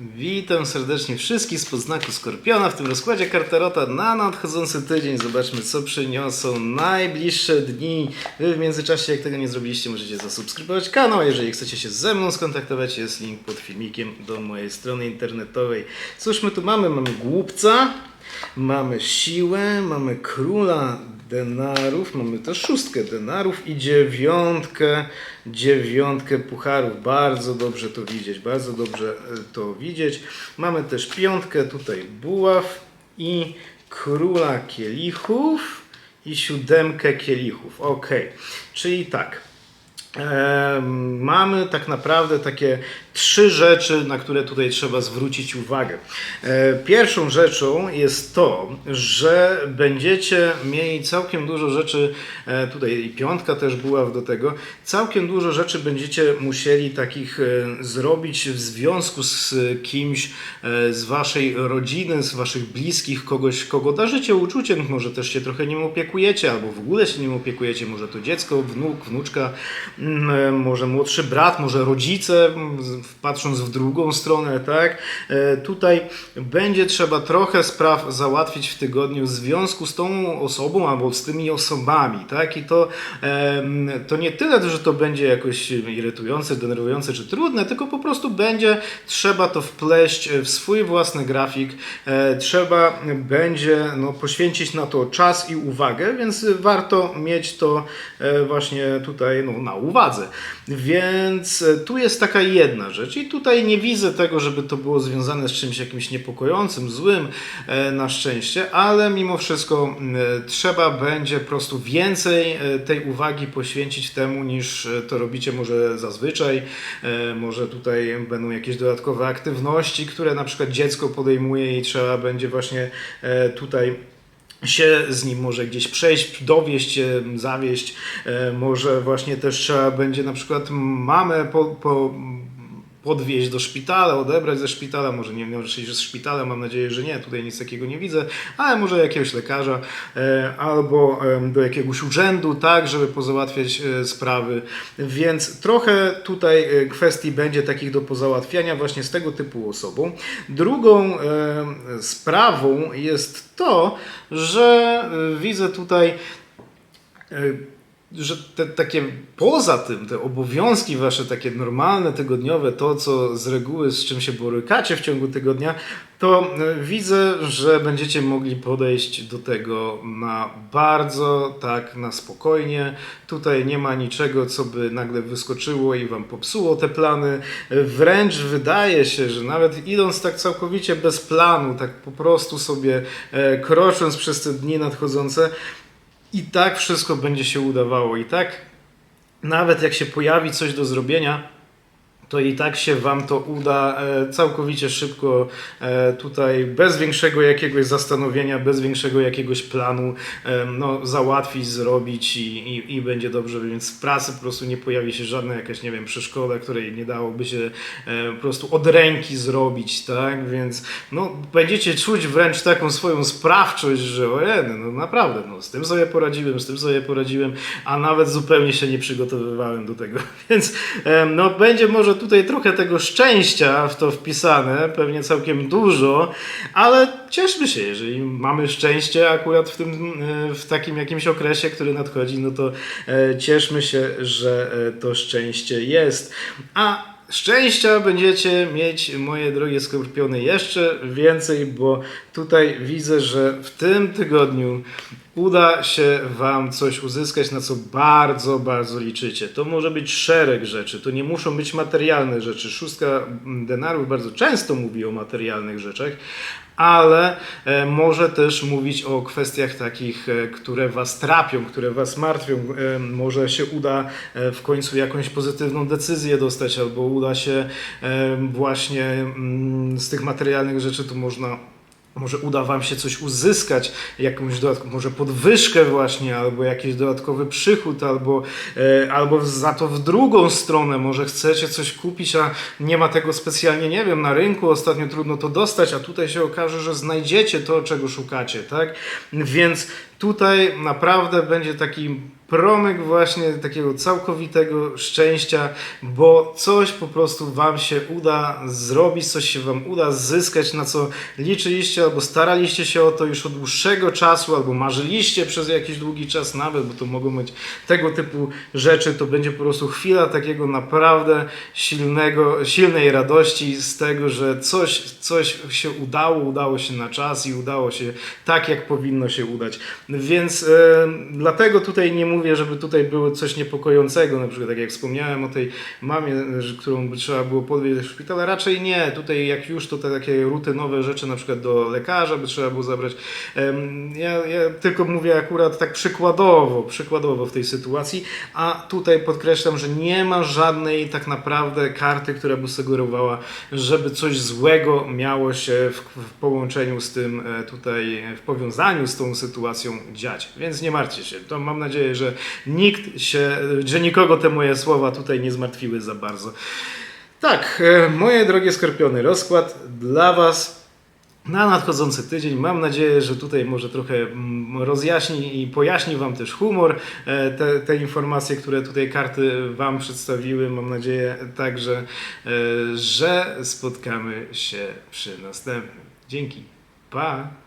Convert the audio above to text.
Witam serdecznie wszystkich z podznaku Skorpiona w tym rozkładzie Karterota na nadchodzący tydzień. Zobaczmy, co przyniosą najbliższe dni. Wy w międzyczasie, jak tego nie zrobiliście, możecie zasubskrybować kanał. Jeżeli chcecie się ze mną skontaktować, jest link pod filmikiem do mojej strony internetowej. Cóż my tu mamy? Mamy głupca, mamy siłę, mamy króla denarów, mamy też szóstkę denarów i dziewiątkę, dziewiątkę pucharów. Bardzo dobrze to widzieć, bardzo dobrze e, to widzieć. Mamy też piątkę, tutaj buław i króla kielichów i siódemkę kielichów. Ok, czyli tak. Mamy tak naprawdę takie trzy rzeczy, na które tutaj trzeba zwrócić uwagę. E, Pierwszą rzeczą jest to, że będziecie mieli całkiem dużo rzeczy, e, tutaj i piątka też była do tego, całkiem dużo rzeczy będziecie musieli takich e, zrobić w związku z kimś z waszej rodziny, z waszych bliskich, kogoś, kogo darzycie uczuciem, może też się trochę nim opiekujecie, albo w ogóle się nim opiekujecie, może to dziecko, wnuk, wnuczka, może młodszy brat, może rodzice, mm, patrząc w drugą stronę, tak? E, Tutaj będzie trzeba trochę spraw załatwić w tygodniu w związku z tą osobą albo z tymi osobami, tak? I to, to nie tyle, że to będzie jakoś irytujące, denerwujące czy trudne, tylko po prostu będzie trzeba to wpleść w swój własny grafik, e, trzeba będzie no, poświęcić na to czas i uwagę, więc warto mieć to e, właśnie tutaj no, na uwadze. Więc e, tu jest taka jedna rzecz i tutaj nie widzę tego, żeby to było związane z czymś jakimś niepokojącym, złym e, na szczęście, ale mimo wszystko e, trzeba będzie po prostu więcej tej uwagi poświęcić temu niż to robicie może zazwyczaj. Może tutaj będą jakieś dodatkowe aktywności, które na przykład dziecko podejmuje i trzeba będzie właśnie tutaj się z nim może gdzieś przejść, dowieść, zawieść. E, Może właśnie też trzeba będzie na przykład mamę po, po, podwieźć do szpitala, odebrać ze szpitala, może nie wiem, czy ze szpitala, mam nadzieję, że nie, tutaj nic takiego nie widzę, ale może jakiegoś lekarza e, albo do jakiegoś urzędu, tak, żeby pozałatwiać e, sprawy, więc trochę tutaj e, kwestii będzie takich do pozałatwiania właśnie z tego typu osobą. Drugą sprawą jest to, że widzę tutaj że te takie poza tym, te obowiązki wasze takie normalne, tygodniowe, to co z reguły z czym się borykacie w ciągu tygodnia, to e, widzę, że będziecie mogli podejść do tego na bardzo tak na spokojnie. Tutaj nie ma niczego, co by nagle wyskoczyło i wam popsuło te plany. Wręcz wydaje się, że nawet idąc tak całkowicie bez planu, tak po prostu sobie e, krocząc przez te dni nadchodzące, i tak wszystko będzie się udawało. I tak, nawet jak się pojawi coś do zrobienia, to i tak się Wam to uda e, całkowicie szybko, e, tutaj bez większego jakiegoś zastanowienia, bez większego jakiegoś planu, e, no, załatwić, zrobić i, i, i będzie dobrze. Więc w pracy po prostu nie pojawi się żadna jakaś, nie wiem, przeszkoda, której nie dałoby się po prostu od ręki zrobić, tak? Więc no, będziecie czuć wręcz taką swoją sprawczość, że ojej, no naprawdę, no, z tym sobie poradziłem, z tym sobie poradziłem, a nawet zupełnie się nie przygotowywałem do tego. Więc no, będzie może tutaj trochę tego szczęścia w to wpisane, pewnie całkiem dużo, ale cieszmy się, jeżeli mamy szczęście akurat w tym, e, w takim jakimś okresie, który nadchodzi, no to e, cieszmy się, że e, to szczęście jest. A Szczęścia będziecie mieć, moje drogie skorpiony, jeszcze więcej, bo tutaj widzę, że w tym tygodniu uda się Wam coś uzyskać, na co bardzo, bardzo liczycie. To może być szereg rzeczy, to nie muszą być materialne rzeczy. Szóstka denarów bardzo często mówi o materialnych rzeczach, ale e, może też mówić o kwestiach takich, e, które Was trapią, które Was martwią. E, może się uda w końcu jakąś pozytywną decyzję dostać, albo uda się właśnie mm, z tych materialnych rzeczy, to można może uda Wam się coś uzyskać, jakąś dodatkową, może podwyżkę właśnie, albo jakiś dodatkowy przychód, albo, e, albo za to w drugą stronę, może chcecie coś kupić, a nie ma tego specjalnie, nie wiem, na rynku, ostatnio trudno to dostać, a tutaj się okaże, że znajdziecie to, czego szukacie, tak? Więc tutaj naprawdę będzie taki promyk właśnie takiego całkowitego szczęścia, bo coś po prostu Wam się uda zrobić, coś się Wam uda zyskać, na co liczyliście albo staraliście się o to już od dłuższego czasu, albo marzyliście przez jakiś długi czas nawet, bo to mogą być tego typu rzeczy, to będzie po prostu chwila takiego naprawdę silnego, silnej radości z tego, że coś, coś się udało, udało się na czas i udało się tak, jak powinno się udać. Więc e, dlatego tutaj nie mówię, żeby tutaj było coś niepokojącego, na przykład tak jak wspomniałem o tej mamie, którą by trzeba było podwieźć do szpitala, raczej nie. Tutaj jak już to te takie rutynowe rzeczy, na przykład do lekarza by trzeba było zabrać. Ja, ja tylko mówię akurat tak przykładowo, przykładowo w tej sytuacji, a tutaj podkreślam, że nie ma żadnej tak naprawdę karty, która by sugerowała, żeby coś złego miało się w, w połączeniu z tym e, tutaj, w powiązaniu z tą sytuacją dziać. Więc nie martwcie się. To mam nadzieję, że nikt się, że nikogo te moje słowa tutaj nie zmartwiły za bardzo. Tak, e, moje drogie skorpiony, rozkład dla Was na nadchodzący tydzień. Mam nadzieję, że tutaj może trochę mm, rozjaśni i pojaśni Wam też humor e, te, te informacje, które tutaj karty Wam przedstawiły. Mam nadzieję także, e, że spotkamy się przy następnym. Dzięki. Pa!